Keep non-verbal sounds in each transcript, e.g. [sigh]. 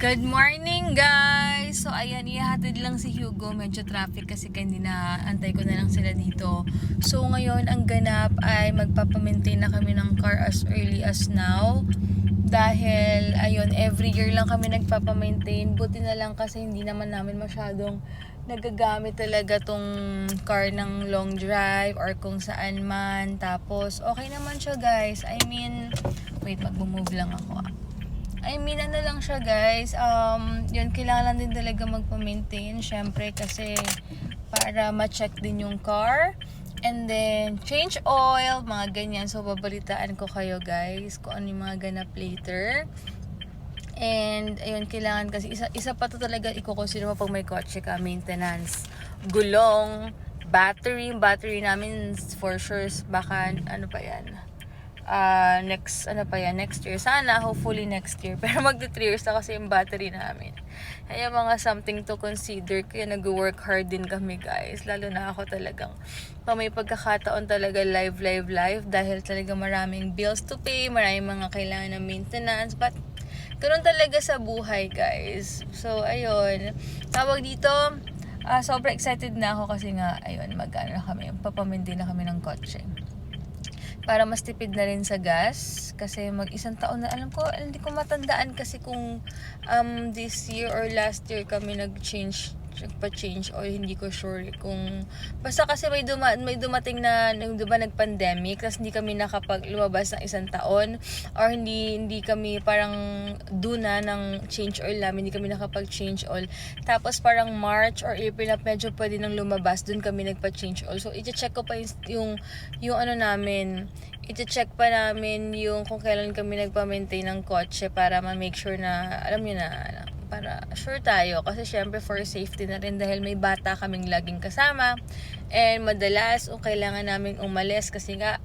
Good morning guys! So ayan, ihatid lang si Hugo. Medyo traffic kasi kaya hindi na antay ko na lang sila dito. So ngayon, ang ganap ay magpapamaintain na kami ng car as early as now. Dahil, ayun, every year lang kami nagpapamaintain. Buti na lang kasi hindi naman namin masyadong nagagamit talaga tong car ng long drive or kung saan man. Tapos, okay naman siya guys. I mean, wait, mag-move lang ako ah. I mean, ano lang siya guys, um, yun, kailangan din talaga magpa-maintain, syempre, kasi para ma-check din yung car. And then, change oil, mga ganyan. So, babalitaan ko kayo guys kung ano yung mga ganap later. And, ayun, kailangan kasi, isa, isa pa to talaga i-consider mo pag may kotse ka, maintenance. Gulong, battery, battery namin for sure, baka, ano pa yan, uh, next, ano pa yan, next year. Sana, hopefully next year. [laughs] Pero magti 3 years na kasi yung battery namin. Kaya mga something to consider. Kaya nag-work hard din kami guys. Lalo na ako talagang pa may pagkakataon talaga live, live, live. Dahil talaga maraming bills to pay. Maraming mga kailangan ng maintenance. But, ganun talaga sa buhay guys. So, ayun. Tawag dito, ah sobrang excited na ako kasi nga, ayun, mag-ano na kami, papamindi na kami ng kotse para mas tipid na rin sa gas. Kasi mag isang taon na alam ko hindi ko matandaan kasi kung um, this year or last year kami nag-change nagpa-change or hindi ko sure kung basta kasi may duma may dumating na nung diba nag-pandemic tapos hindi kami nakapag lumabas ng isang taon or hindi hindi kami parang duna ng change oil namin hindi kami nakapag-change oil. Tapos parang March or April na medyo pwede nang lumabas dun kami nagpa-change oil. So i-check ko pa yung yung, yung ano namin i-check pa namin yung kung kailan kami nagpa-maintain ng kotse para ma-make sure na alam niyo na para sure tayo kasi syempre for safety na rin dahil may bata kaming laging kasama and madalas o kailangan naming umalis kasi nga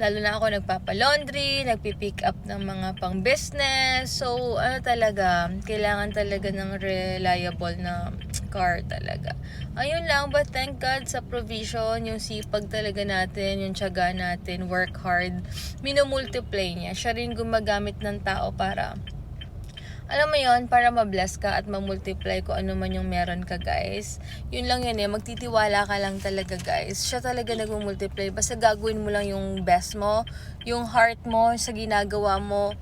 lalo na ako nagpapalaundry, nagpipick up ng mga pang business. So, ano talaga, kailangan talaga ng reliable na car talaga. Ayun lang, but thank God sa provision, yung sipag talaga natin, yung tiyaga natin, work hard, minumultiply niya. Siya rin gumagamit ng tao para alam mo yon para ma-bless ka at ma-multiply ko ano man yung meron ka guys. Yun lang yun eh, magtitiwala ka lang talaga guys. Siya talaga nag-multiply. Basta gagawin mo lang yung best mo, yung heart mo sa ginagawa mo.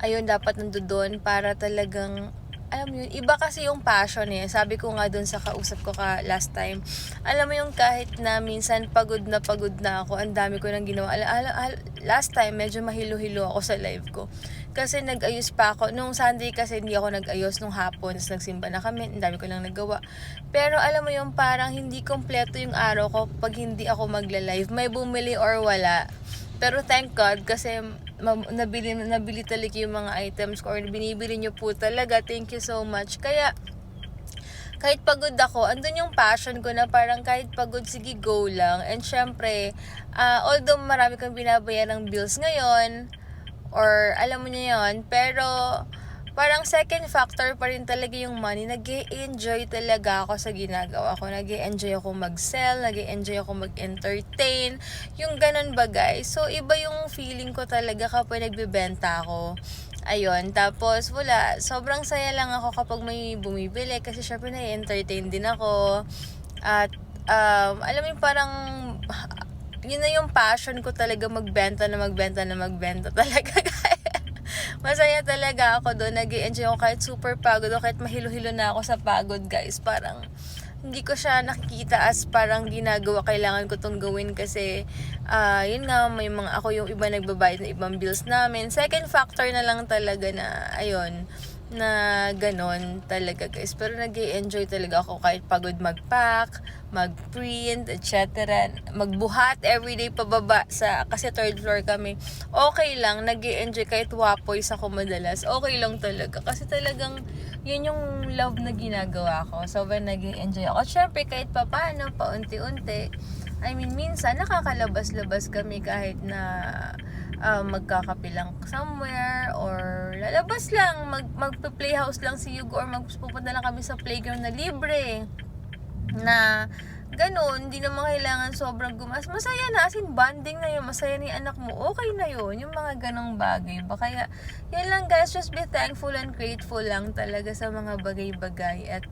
Ayun, dapat nandoon para talagang alam mo yun, iba kasi yung passion eh. Sabi ko nga dun sa kausap ko ka last time. Alam mo yung kahit na minsan pagod na pagod na ako, ang dami ko nang ginawa. Al- al- al- last time, medyo mahilo-hilo ako sa live ko. Kasi nag-ayos pa ako. Nung Sunday kasi hindi ako nag-ayos nung hapon. Tapos nagsimba na kami. Ang dami ko lang nagawa. Pero alam mo yung parang hindi kompleto yung araw ko pag hindi ako magla-live. May bumili or wala. Pero thank God kasi nabili, nabili talaga yung mga items ko or binibili nyo po talaga. Thank you so much. Kaya kahit pagod ako, andun yung passion ko na parang kahit pagod, sige, go lang. And syempre, uh, although marami kang binabayan ng bills ngayon, or alam mo niya yon pero parang second factor pa rin talaga yung money. nag enjoy talaga ako sa ginagawa ko. nag enjoy ako mag-sell, nag enjoy ako mag-entertain. Yung ganun ba guys? So, iba yung feeling ko talaga kapag nagbebenta ako. Ayun, tapos wala, sobrang saya lang ako kapag may bumibili kasi syempre na-entertain din ako. At um, alam mo yung parang yun na yung passion ko talaga magbenta na magbenta na magbenta talaga [laughs] masaya talaga ako doon. Nag enjoy ako kahit super pagod o kahit mahilo-hilo na ako sa pagod guys. Parang hindi ko siya nakikita as parang ginagawa kailangan ko tong gawin kasi uh, yun nga may mga ako yung iba nagbabayad ng ibang bills namin. Second factor na lang talaga na ayun na ganon talaga guys. Pero nag enjoy talaga ako kahit pagod mag-pack, mag-print, etc. Magbuhat everyday pababa sa, kasi third floor kami. Okay lang, nag enjoy kahit wapoys ako madalas. Okay lang talaga. Kasi talagang yun yung love na ginagawa ko. So, when nag enjoy ako. At syempre, kahit pa paano, paunti-unti. I mean, minsan nakakalabas-labas kami kahit na uh, magkakapilang somewhere or lalabas lang, mag, magpa-playhouse lang si Yugo or magpupunta lang kami sa playground na libre na ganun, hindi naman kailangan sobrang gumas. Masaya na, as in bonding na yun, masaya ni anak mo, okay na yun, yung mga ganong bagay ba. Kaya, yan lang guys, just be thankful and grateful lang talaga sa mga bagay-bagay. At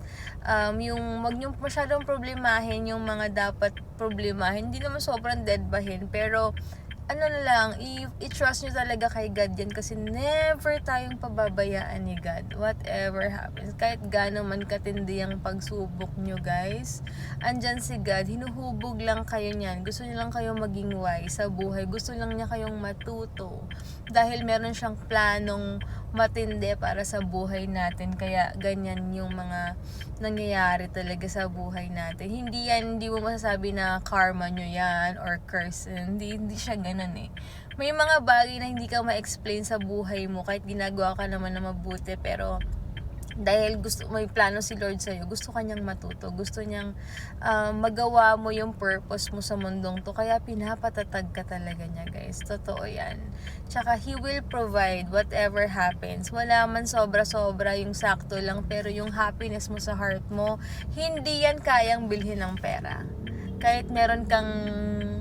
um, yung, wag nyo masyadong problemahin yung mga dapat problemahin. Hindi naman sobrang deadbahin, pero ano lang, i- i-trust nyo talaga kay God yan kasi never tayong pababayaan ni God. Whatever happens. Kahit gaano man katindi ang pagsubok nyo guys, andyan si God, hinuhubog lang kayo niyan. Gusto niya lang kayong maging wise sa buhay. Gusto lang niya kayong matuto. Dahil meron siyang planong matindi para sa buhay natin. Kaya ganyan yung mga nangyayari talaga sa buhay natin. Hindi yan, hindi mo masasabi na karma nyo yan or curse. Hindi, hindi siya ganun eh. May mga bagay na hindi ka ma-explain sa buhay mo kahit ginagawa ka naman na mabuti pero dahil gusto may plano si Lord sa'yo, gusto kanyang matuto, gusto niyang ah, magawa mo yung purpose mo sa mundong to, kaya pinapatatag ka talaga niya guys, totoo yan. Tsaka He will provide whatever happens, wala man sobra-sobra yung sakto lang, pero yung happiness mo sa heart mo, hindi yan kayang bilhin ng pera. Kahit meron kang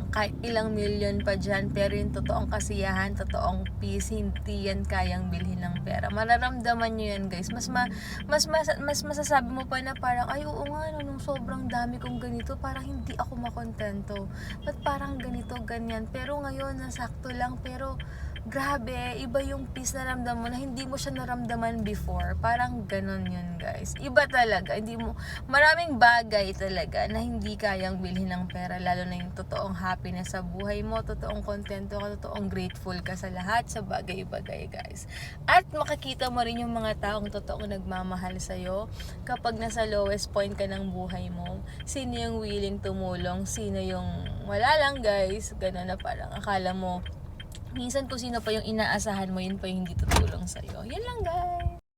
kahit ilang million pa dyan, pero yung totoong kasiyahan, totoong peace, hindi yan kayang bilhin ng pera. Mararamdaman nyo yan, guys. Mas, ma, mas, mas, mas masasabi mo pa na parang, ay, oo nga, no, nung sobrang dami kong ganito, parang hindi ako makontento. Ba't parang ganito, ganyan? Pero ngayon, nasakto lang, pero grabe, iba yung peace na ramdam mo na hindi mo siya naramdaman before. Parang ganun yun, guys. Iba talaga. Hindi mo, maraming bagay talaga na hindi kayang bilhin ng pera, lalo na yung totoong happiness sa buhay mo, totoong kontento ka, totoong grateful ka sa lahat, sa bagay-bagay, guys. At makikita mo rin yung mga taong totoong nagmamahal sa'yo kapag nasa lowest point ka ng buhay mo. Sino yung willing tumulong, sino yung wala lang, guys. Ganun na parang akala mo, minsan kung sino pa yung inaasahan mo, yun pa yung hindi tutulong sa'yo. Yan lang, guys.